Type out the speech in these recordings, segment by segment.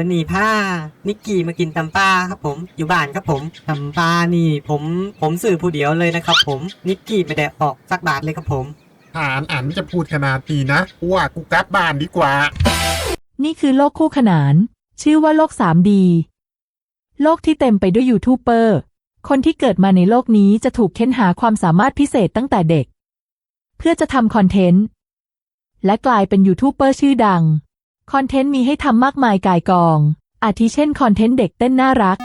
วันนี้พานิกกี้มากินตำปลาครับผมอยู่บ้านครับผมตำปลานี่ผมผมสื่อผู้เดียวเลยนะครับ ผมนิกกี้ไม่ได้ออกสักบาทเลยครับผมอ่านอ่านจะพูดขนาดนี้นะกูว่ากูกลับบ้านดีกว่า นี่คือโลกคู่ขนาน ชื่อว่าโลก 3D โลกที่เต็มไปด้วยยูทูบเบอร์ คนที่เกิดมาในโลกนี้จะถูกเค้นหาความสามารถพิเศษตั้งแต่เด็ก เพื่อจะทำคอนเทนต์ และกลายเป็นยูทูบเบอร์ชื่อดัง คอนเทนต์มีให้ทำมากมายกายกอง อาทิเช่นคอนเทนต์เด็กเต้นน่ารัก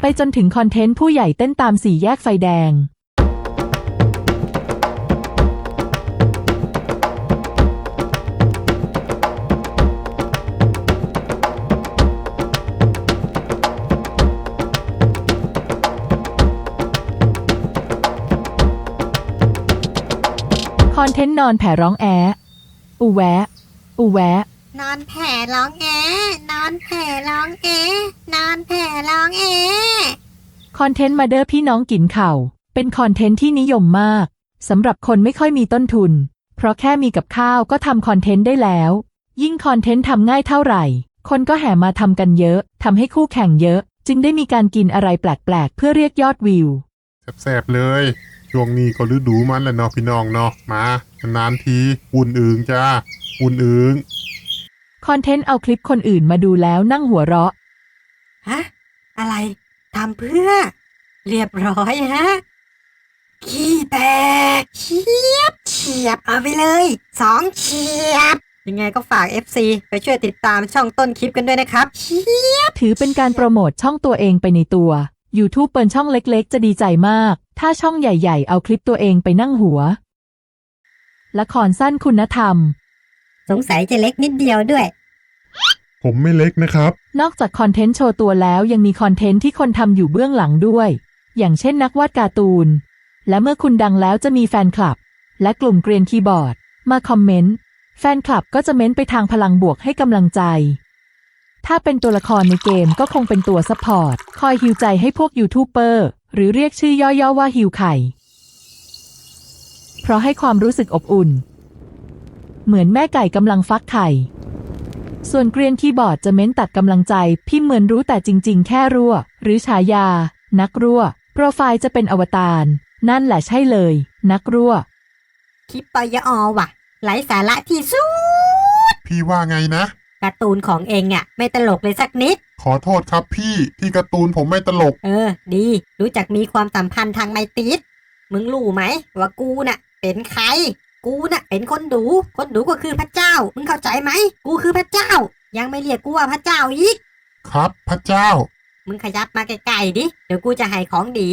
ไปจนถึงคอนเทนต์ผู้ใหญ่เต้นตามสี่แยกไฟแดง อนเทนต์นอนแผ่ร้องแอะอูแวะอูแวะ นอนแผ่ร้องแอนอนแผ่ร้องแอนอนแผ่ร้องแอคอนเทนต์มาเดอร์พี่น้องกินเข่า เป็นคอนเทนต์ที่นิยมมากสำหรับคนไม่ค่อยมีต้นทุน เพราะแค่มีกับข้าวก็ทำคอนเทนต์ได้แล้ว ยิ่งคอนเทนต์ทำง่ายเท่าไหร่ คนก็แห่มาทำกันเยอะทำให้คู่แข่งเยอะ จึงได้มีการกินอะไรแปลกๆ เพื่อเรียกยอดวิว แสบๆเลย ช่วงนี้ก็ฤดูมันแหละเนาะพี่น้องเนาะมานานๆทีอุ่นอึงจ้าอุ่นอึงคอนเทนต์เอาคลิปคนอื่นมาดูแล้วนั่งหัวเราะ ฮะ อะไรทำเพื่อ เรียบร้อยฮะ ขี้แตกเฉียบเฉียบเอาไปเลยสองเฉียบ ยังไงก็ฝาก FC ไปช่วยติดตามช่องต้นคลิปกันด้วยนะครับเฉียบ ถือเป็นการโปรโมทช่องตัวเองไปในตัว YouTube เปิดช่องเล็กๆ จะดีใจมาก ถ้าช่องใหญ่ๆ เอาคลิปตัวเองไปนั่งหัว ละครสั้นคุณธรรม สงสัยจะเล็กนิดเดียวด้วย ผมไม่เล็กนะครับ นอกจากคอนเทนต์โชว์ตัวแล้วยังมีคอนเทนต์ที่คนทำอยู่เบื้องหลังด้วย อย่างเช่นนักวาดการ์ตูน และเมื่อคุณดังแล้วจะมีแฟนคลับ และกลุ่มเกรียนคีย์บอร์ด มาคอมเมนต์ แฟนคลับก็จะเม้นไปทางพลังบวกให้กำลังใจ ถ้าเป็นตัวละครในเกมก็คงเป็นตัวซัพพอร์ต คอยฮิวใจให้พวกยูทูบเบอร์ หรือเรียกชื่อย่อๆว่าฮิวไข่ เพราะให้ความรู้สึกอบอุ่น เหมือนแม่ไก่กำลังฟักไข่ ส่วนเกรียนคีย์บอร์ดจะเม้นตัดกำลังใจ พี่เหมือนรู้แต่จริง ๆ แค่รั่ว หรือฉายา นักรั่ว โปรไฟล์จะเป็นอวตาร นั่นแหละใช่เลย นักรั่ว คลิปปยอว่ะไร้สาระที่สุด พี่ว่าไงนะ การ์ตูนของเองอะไม่ตลกเลยสักนิด ขอโทษครับพี่ที่การ์ตูนผมไม่ตลก เออ ดี รู้จักมีความสัมพันธ์ทางไมตรีดมึงรู้ไหมว่ากูน่ะ เป็นใคร กูน่ะ เป็นคนดู คนดูก็คือพระเจ้า มึงเข้าใจไหม กูคือพระเจ้า ยังไม่เรียกกูว่าพระเจ้าอีก ครับ พระเจ้า มึงขยับมาใกล้ๆดิ เดี๋ยวกูจะให้ของดี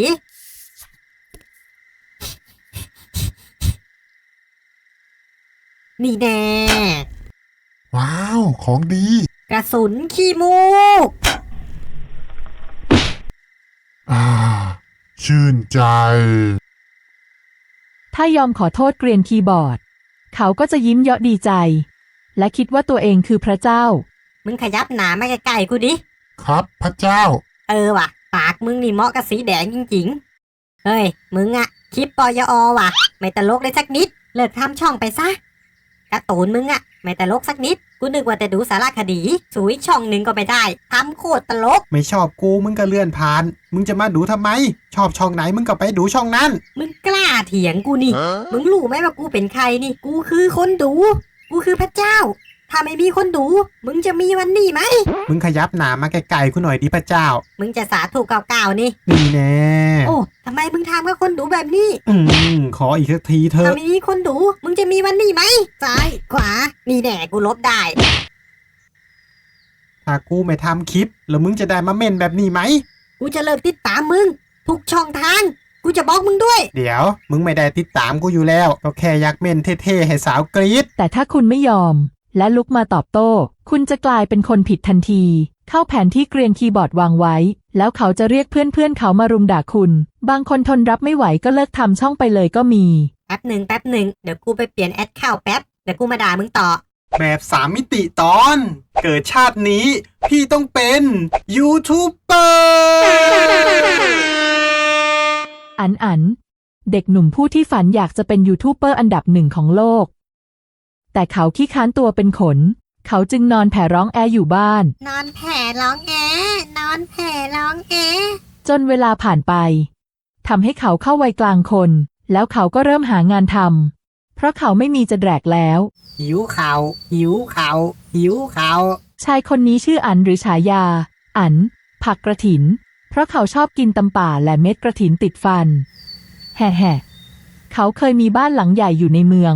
นี่แน่ ว้าว ของดี กระสุนขี้มูก อ่า ชื่นใจ ถ้ายอมขอโทษเกรียนคีย์บอร์ด เขาก็จะยิ้มเยาะดีใจ และคิดว่าตัวเองคือพระเจ้า มึงขยับหนามาใกล้ๆกูดิ ครับพระเจ้า เออว่ะ ปากมึงนี่เหมาะกับสีแดงจริงๆ เฮ้ย มึงอะคลิปปอยอว่ะ ไม่ตลกเลยสักนิด เลิกทำช่องไปซะ การ์ตูนมึงอะไม่ตลกสักนิด กูนึกว่าแต่ดูสารคดีสวยช่องหนึ่งก็ไม่ได้ทำโคตรตลก ไม่ชอบกูมึงก็เลื่อนผ่าน มึงจะมาดูทำไม ชอบช่องไหนมึงก็ไปดูช่องนั้น มึงกล้าเถียงกูนี่ มึงรู้ไหมว่ากูเป็นใครนี่ กูคือคนดู กูคือพระเจ้า ถ้าไม่มีคนดู มึงจะมีวันนี้ไหม มึงขยับหนามาไกลๆกูหน่อยดิพระเจ้า มึงจะสาถูกเก่าๆนี่ นี่แน่โอ้ทำไมมึงทำกับคนดูแบบนี้ อืมขออีกสักทีเถถ้าอะไม่มีคนดู มึงจะมีวันนี้ไหม ซ้าย ขวา นี่แน่กูลบได้ ถ้ากูไม่ทำคลิป แล้วมึงจะได้มาเม่นแบบนี้ไหม กูจะเลิกติดตามมึง ทุกช่องทาง กูจะบอกมึงด้วย เดี๋ยว มึงไม่ได้ติดตามกูอยู่แล้ว ก็แค่อยากเม่นเท่ๆให้สาวกรี๊ดแต่ถ้าคุณไม่ยอม และลุกมาตอบโต้ คุณจะกลายเป็นคนผิดทันที เข้าแผนที่เกรียนคีย์บอร์ดวางไว้ แล้วเขาจะเรียกเพื่อนๆเขามารุมด่าคุณ บางคนทนรับไม่ไหวก็เลิกทำช่องไปเลยก็มี แป๊บหนึ่งแป๊บหนึ่งเดี๋ยวกูไปเปลี่ยนแอดเข้าแป๊บ เดี๋ยวกูมาด่ามึงต่อ แบบสามมิติตอน เกิดชาตินี้ พี่ต้องเป็นยูทูบเบอร์อันอัน เด็กหนุ่มผู้ที่ฝันอยากจะเป็นยูทูบเบอร์อันดับหนึ่งของโลก แต่เขาขี้ค้านตัวเป็นขน เขาจึงนอนแผ่ร้องแออยู่บ้าน นอนแผ่ร้องแอนอนแผ่ร้องแอจนเวลาผ่านไปทำให้เขาเข้าวัยกลางคน แล้วเขาก็เริ่มหางานทำเพราะเขาไม่มีจะแดกแล้ว หิวข่าวหิวข่าวหิวข่าวชายคนนี้ชื่ออันหรือฉายา อัน ผักกระถิน เพราะเขาชอบกินตำป่าและเม็ดกระถินติดฟัน แห่แห่เขาเคยมีบ้านหลังใหญ่อยู่ในเมือง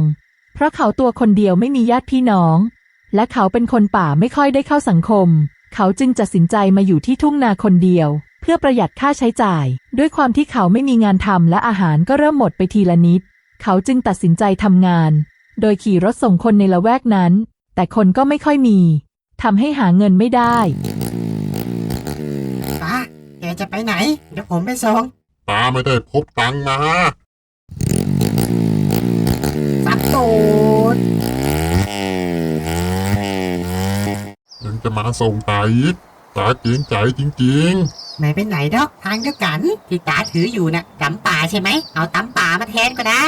เพราะเขาตัวคนเดียวไม่มีญาติพี่น้อง และเขาเป็นคนป่าไม่ค่อยได้เข้าสังคม เขาจึงตัดสินใจมาอยู่ที่ทุ่งนาคนเดียว เพื่อประหยัดค่าใช้จ่าย ด้วยความที่เขาไม่มีงานทำและอาหารก็เริ่มหมดไปทีละนิด เขาจึงตัดสินใจทำงาน โดยขี่รถส่งคนในละแวกนั้น แต่คนก็ไม่ค่อยมีทำให้หาเงินไม่ได้ป้าแกจะไปไหน เดี๋ยวผมไปส่ง ตาไม่ได้พบตังค์มาสับ ตูดยังจะมาส่งตาอีกตาเกรงใจจริงไม่ไปไหนดอกทางเดียวกัน ที่ตาถืออยู่น่ะตำป่าใช่ไหม เอาตำป่ามาแทนก็ได้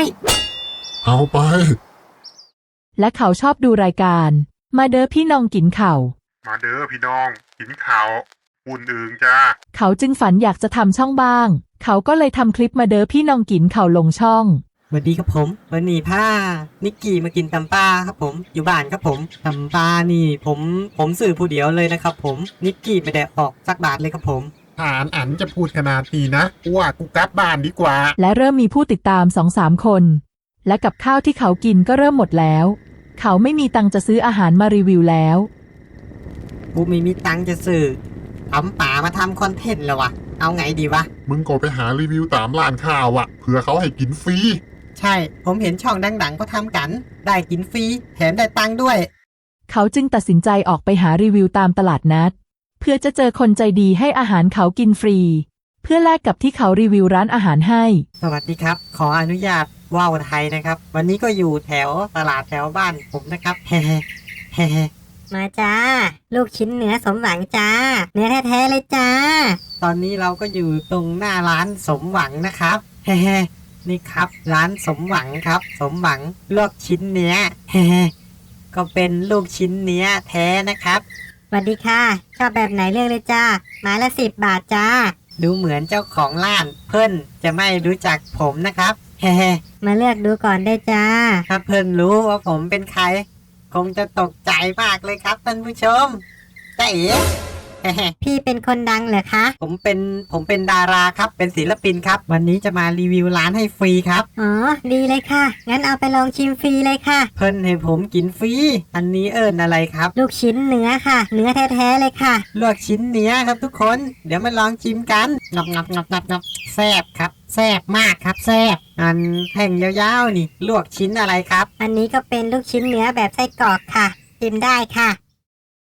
ๆ เอาไป และเขาชอบดูรายการ มาเด้อพี่น้องกินเข่าวมาเด้อพี่น้อง กินข้าวอุ่นอึงจ้า เขาจึงฝันอยากจะทำช่องบ้าง เขาก็เลยทำคลิปมาเด้อพี่น้องกินเข่าวลงช่อง สวัสดีครับผม วันนี้ผ้านิกกี้มากินตำปลาครับผม อยู่บ้านครับผมตำปลานี่ผมผมสื่อผู้เดียวเลยนะครับผมนิกกี้ไม่ได้ออกสักบาทเลยครับผมอ่านอันจะพูดขนาดนี้นะกูว่ากูกลับบ้านดีกว่า และเริ่มมีผู้ติดตามสองสามคน และกับข้าวที่เขากินก็เริ่มหมดแล้ว เขาไม่มีตังค์จะซื้ออาหารมารีวิวแล้ว กูไม่มีตังค์จะสื่อตำป่ามาทำคอนเทนต์แล้ววะเอาไงดีวะ มึงก็ไปหารีวิวตามร้านข้าวอะเผื่อเขาให้กินฟรี ใช่ ผมเห็นช่องดังๆ ก็ทำกัน ได้กินฟรี แถมได้ตังค์ด้วย เขาจึงตัดสินใจออกไปหารีวิวตามตลาดนัด เพื่อจะเจอคนใจดีให้อาหารเขากินฟรี เพื่อแลกกับที่เขารีวิวร้านอาหารให้ สวัสดีครับ ขออนุญาตว่าวไทยนะครับ วันนี้ก็อยู่แถวตลาดแถวบ้านผมนะครับเฮ้เฮ้มาจ้า ลูกชิ้นเนื้อสมหวังจ้า เนื้อแท้ๆเลยจ้า ตอนนี้เราก็อยู่ตรงหน้าร้านสมหวังนะครับเฮ้ นี่ครับ ร้านสมหวังครับ สมหวังลวกชิ้นเนื้อเฮ้ก็เป็นลูกชิ้นเนื้อแท้นะครับ สวัสดีค่ะ ชอบแบบไหนเลือกเลยจ้าไม้ละสิบบาทจ้า ดูเหมือนเจ้าของร้านเพิ่นจะไม่รู้จักผมนะครับเฮ้มาเลือกดูก่อนได้จ้า ถ้าเพิ่นรู้ว่าผมเป็นใคร คงจะตกใจมากเลยครับท่านผู้ชมจ้าเอ๋เฮ้ พี่เป็นคนดังเหรอคะ ผมเป็นผมเป็นดาราครับ เป็นศิลปินครับ วันนี้จะมารีวิวร้านให้ฟรีครับ อ๋อ ดีเลยค่ะ งั้นเอาไปลองชิมฟรีเลยค่ะ เพิ่นให้ผมกินฟรี อันนี้เอิญอะไรครับ ลูกชิ้นเนื้อค่ะ เนื้อแท้ๆเลยค่ะ ลวกชิ้นเนื้อครับทุกคน เดี๋ยวมาลองชิมกันงับงับงับงับงับแซ่บครับ แซ่บมากครับแซ่บอันแท่งยาวๆ นี่ ลวกชิ้นอะไรครับ อันนี้ก็เป็นลูกชิ้นเนื้อแบบไส้กรอกค่ะชิมได้ค่ะ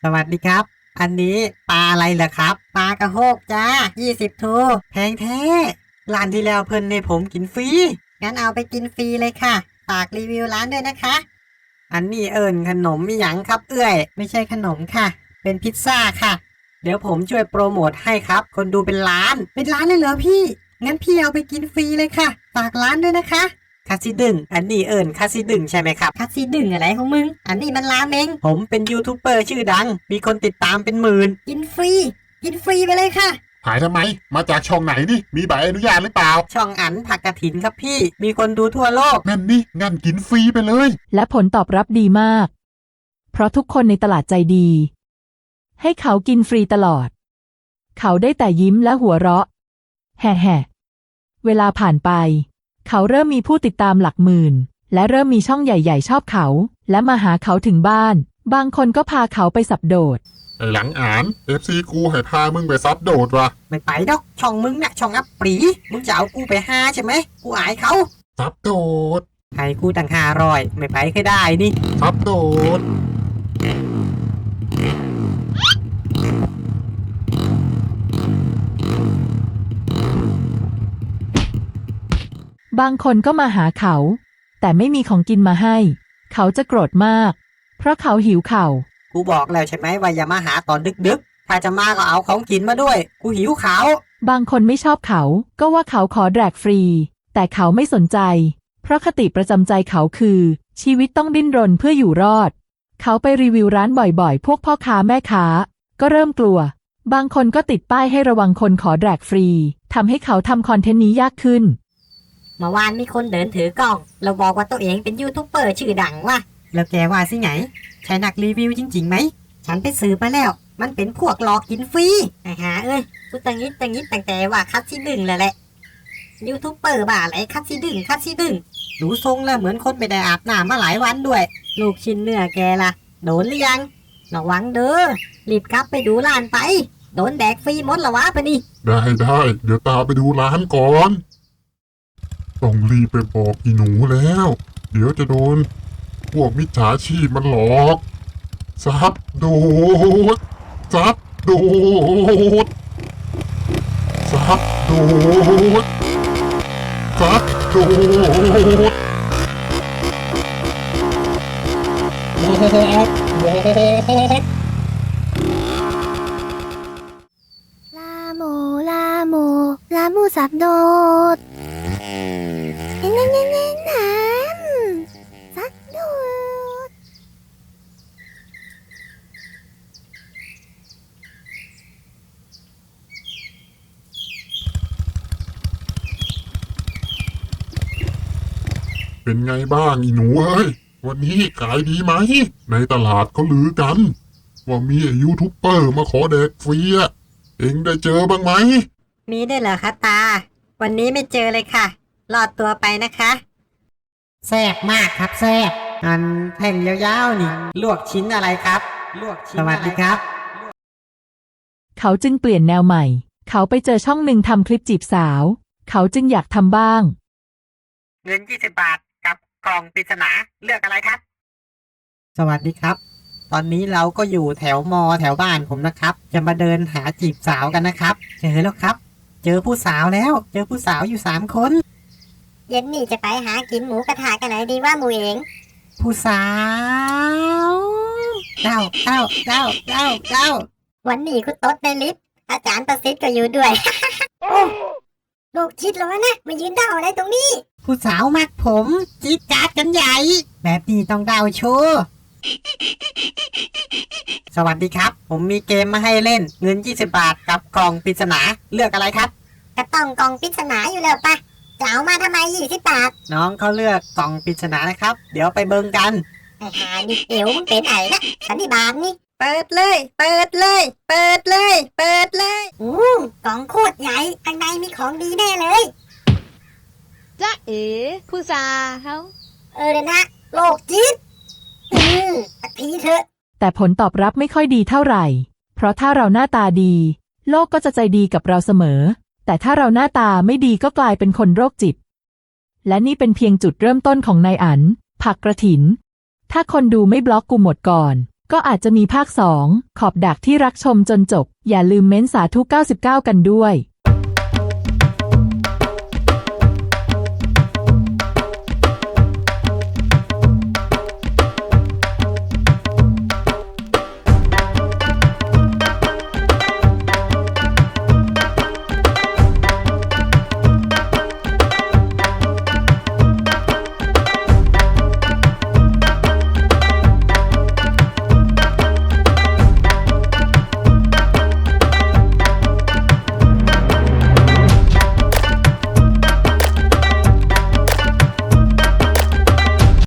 สวัสดีครับ อันนี้ปลาอะไรเหรอครับ ปลากระโฮกจ้า 20ทูแพงแท้ร้านที่แล้วเพิ่นให้ผมกินฟรี งั้นเอาไปกินฟรีเลยค่ะ ฝากรีวิวร้านด้วยนะคะ อันนี้เอิญขนมมีหยังครับเอื้อย ไม่ใช่ขนมค่ะ เป็นพิซซ่าค่ะ เดี๋ยวผมช่วยโปรโมทให้ครับ คนดูเป็นล้าน เป็นล้านเลยเหรอพี่ งั้นพี่เอาไปกินฟรีเลยค่ะ ฝากร้านด้วยนะคะ คาซิดึง อันนี้เอิญคาซิดึงใช่ไหมครับ คัสซีดึงอะไรของมึง อันนี้มันราเมง ผมเป็นยูทูบเบอร์ชื่อดัง มีคนติดตามเป็นหมื่น กินฟรี กินฟรีไปเลยค่ะ หายทำไม มาจากช่องไหนนี่ มีใบอนุญาตหรือเปล่า ช่องอันผักกระถินครับพี่ มีคนดูทั่วโลกนั่นนี่งั้นกินฟรีไปเลย และผลตอบรับดีมาก เพราะทุกคนในตลาดใจดี ให้เขากินฟรีตลอด เขาได้แต่ยิ้มและหัวเราะ แห่แห่เวลาผ่านไป เขาเริ่มมีผู้ติดตามหลักหมื่น และเริ่มมีช่องใหญ่ ๆ ชอบเขา และมาหาเขาถึงบ้าน บางคนก็พาเขาไปสับโดด ไอหลังอ่าน FC กูให้พามึงไปซับโดดวะไม่ไปดอก ช่องมึงนะ่ะช่องอัปปรี มึงจะเอากูไปห้าใช่ไหม กูอายเขาซับโดดให้กูตั้งห้ารอย ไม่ไปก็ได้นี่ซับโดด บางคนก็มาหาเขา แต่ไม่มีของกินมาให้ เขาจะโกรธมาก เพราะเขาหิวเข่าวกูบอกแล้วใช่ไหมว่าอย่ามาหาตอนดึกๆ ถ้าจะมาก็เอาของกินมาด้วย กูหิวขาวบางคนไม่ชอบเขา ก็ว่าเขาขอแดกฟรี แต่เขาไม่สนใจ เพราะคติประจำใจเขาคือ ชีวิตต้องดิ้นรนเพื่ออยู่รอด เขาไปรีวิวร้านบ่อยๆ พวกพ่อค้าแม่ค้า ก็เริ่มกลัว บางคนก็ติดป้ายให้ระวังคนขอแดกฟรีทำให้เขาทำคอนเทนต์นี้ยากขึ้น เมื่อวานมีคนเดินถือกล้อง เราบอกว่าตัวเองเป็นยูทูบเบอร์ชื่อดังว่ะแล้วแกว่าสิไงใช่นักรีวิวจริงๆไหม ฉันไปสืบมาแล้ว มันเป็นพวกหลอกกินฟรีไอ้หาเอ้ยกูตังงิดตังงิดตั้งแต่ว่าคัดซีดึงแล้วแหละยูทูบเบอร์บ้าอะไรคัดซีดึงคัดซีดึงดูทรงแล้วเหมือนคนไม่ได้อาบน้ำมาหลายวันด้วย ลูกชิ้นเนื้อแกล่ะ โดนหรือยังระวังเด้อรีบกลับไปดูร้านไป โดนแดกฟรีหมดละวะปะนี่ได้ได้เดี๋ยวตาไปดูร้านก่อน ต้องรีบไปบอกอีหนูแล้ว เดี๋ยวจะโดน พวกมิจฉาชีพมันหลอกซับโดดซับโดดซับโดดซับโดดลาโม ลาโม ลาโมสับโดดเน่นเน่นเน่นเน่นน้ำสับโดด เป็นไงบ้างอีหนูเอ้ย วันนี้ขายดีไหม ในตลาดเขาลือกัน ว่ามีไอ้ยูทูบเบอร์มาขอแดกฟรีอะเอ็งได้เจอบ้างไหม มีได้วยเหรอคะตา วันนี้ไม่เจอเลยค่ะ รอดตัวไปนะคะ แซ่บมากครับแซ่บอันแผ่นยาวๆนี่ ลวกชิ้นอะไรครับ ลวกชิ้นสวัสดีครับ เขาจึงเปลี่ยนแนวใหม่ เขาไปเจอช่องหนึ่งทำคลิปจีบสาว เขาจึงอยากทำบ้าง เงิน20บาท กับกล่องปริศนาเลือกอะไรครับ สวัสดีครับ ตอนนี้เราก็อยู่แถวมอแถวบ้านผมนะครับ จะมาเดินหาจีบสาวกันนะครับ เจอแล้วครับ เจอผู้สาวแล้ว เจอผู้สาวอยู่สามคน เย็นนี่จะไปหากินหมูกระทะกันไหนดีว่าหมูเองผู้สาวเจ้าเจ้าเจ้าเจ้าเจ้าวันนี้คุณต๊ดในลิฟต์อาจารย์ประสิทธิ์ก็อยู่ด้วย โอ้ลูกชิดแล้วนะมายืนเด้าอะไรตรงนี้ ผู้สาวมักผมจี๊ดจ๊าดกันใหญ่ แบบนี้ต้องดาวโชว์สวัสดีครับ ผมมีเกมมาให้เล่น เงิน 20 บาทกับกล่องปริศนาเลือกอะไรครับ กระต้องกองปริศนาอยู่แล้วปะจะเอามาทำไมยี่สิบบาทน้องเขาเลือกกล่องปริศนานะครับ เดี๋ยวไปเบิ่งกัน ไอ้หาดิเอวมึงเป็นไอ้นะสันนิบาตนี่ เปิดเลย เปิดเลย เปิดเลย เปิดเลย อู้กล่องโคตรใหญ่ข้างในมีของดีแน่เลย จ๊ะเอ๋ผู้สาวเออเดี๋ยวนะโลกจิตอืมสักทีเถอะ แต่ผลตอบรับไม่ค่อยดีเท่าไหร่ เพราะถ้าเราหน้าตาดี โลกก็จะใจดีกับเราเสมอ แต่ถ้าเราหน้าตาไม่ดีก็กลายเป็นคนโรคจิต และนี่เป็นเพียงจุดเริ่มต้นของนายอันผักกระถิน ถ้าคนดูไม่บล็อกกูหมดก่อน ก็อาจจะมีภาคสองขอบดักที่รักชมจนจบ อย่าลืมเม้นสาธุ 99 กันด้วย